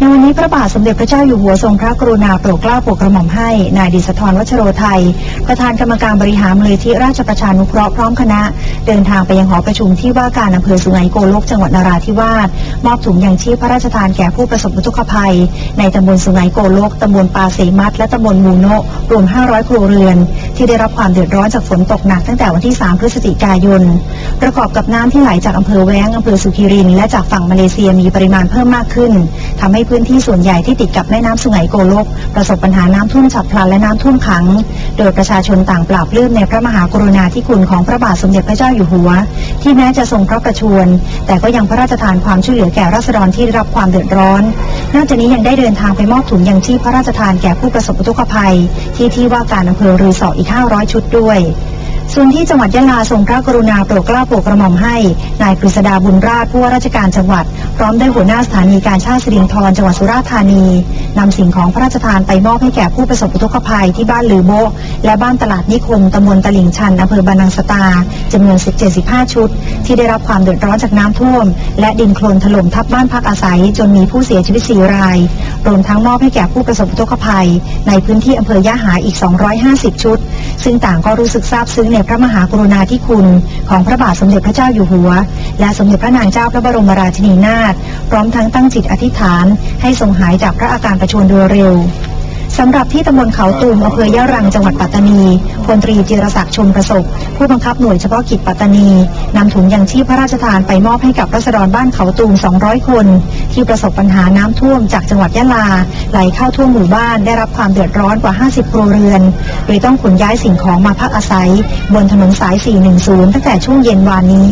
ในวันนี้พระบาทสมเด็จพระเจ้าอยู่หัวทรงพระกรุณาโปรดเกล้าโปรดกระหม่อมให้ นายดิษฐรวัชโรไทย ประธานกรรมการบริหารมูลนิธิราชประชานุเคราะห์พร้อมคณะ เดินทางไปยังหอประชุมที่ว่าการอำเภอสุไหงโกลกจังหวัดนราธิวาสมอบถุงยังชีพพระราชทานแก่ผู้ประสบอุทกภัย ในตำบลสุไหงโกลกตำบลปาเสมัดและตำบลมูโนรวม 500 ครัวเรือน ที่ได้รับความเดือดร้อนจากฝนตกหนักตั้งแต่วันที่ 3 พฤศจิกายน ประกอบกับน้ำที่ไหลจากอำเภอแว้งอำเภอสุขิรินและจากฝั่งมาเลเซียมีปริมาณเพิ่มมากขึ้นทำให้พื้นที่ส่วนใหญ่ที่ติดกับแม่น้ำสุไหงโกลก ประสบปัญหาน้ำท่วมฉับพลันและน้ำท่วมขัง โดยประชาชนต่างปราบปลื้มในพระมหากรุณาธิคุณของพระบาทสมเด็จพระเจ้าอยู่หัว ที่แม้จะทรงพระประชวรแต่ก็ยังพระราชทานความช่วยเหลือแก่ราษฎรที่ได้รับความเดือดร้อน นอกจากนี้ยังได้เดินทางไปมอบถุงยังชีพพระราชทานแก่ผู้ประสบอุทกภัย ที่ที่ว่าการอำเภอรือสออีก500ชุดด้วย ส่วนที่จังหวัดยะลาทรงพระกรุณาโปรดเกล้าโปรดกระหม่อมให้ นายกฤษดาบุญราชผู้ว่าราชการจังหวัด พร้อมด้วยหัวหน้าสถานีการชาติสิรินธรจังหวัดสุราษฎร์ธานีนำสิ่งของพระราชทานไปมอบให้แก่ผู้ประสบอุทกภัยที่บ้านลือโบและบ้านตลาดนิคมตำบลตลิ่งชันอำเภอบานังสตาจำนวน 17-15 ชุด ที่ได้รับความเดือดร้อนจากน้ำท่วม และดินโคลนถล่มทับบ้านพักอาศัย จนมีผู้เสียชีวิต 4 ราย รวมทั้งมอบให้แก่ผู้ประสบอุทกภัย ในพื้นที่อำเภอยะหาอีก 250 ชุด ซึ่งต่างก็รู้สึกซาบซึ้งในพระมหากรุณาธิคุณ ของพระบาทสมเด็จพระเจ้าอยู่หัว และสมเด็จพระนางเจ้าพระบรมราชินีนาถพร้อมทั้งตั้งจิตอธิษฐาน ให้ทรงหายจากพระอาการประชวรโดยเร็ว สำหรับที่ตำบลเขาตูมอำเภอยะรังจังหวัดปัตตานีพลตรีจิรศักดิ์ชมประสบ ผู้บังคับหน่วยเฉพาะกิจปัตตานีนำถุงยังชีพพระราชทานไปมอบให้กับรัษฎรบ้านเขาตูม 200 คน ที่ประสบปัญหาน้ำท่วมจากจังหวัดยะลา ไหลเข้าท่วมหมู่บ้านได้รับความเดือดร้อนกว่า 50 ครัวเรือนโดยต้องขนย้ายสิ่งของมาพักอาศัย บนถนนสาย 410 ตั้งแต่ช่วงเย็นวานนี้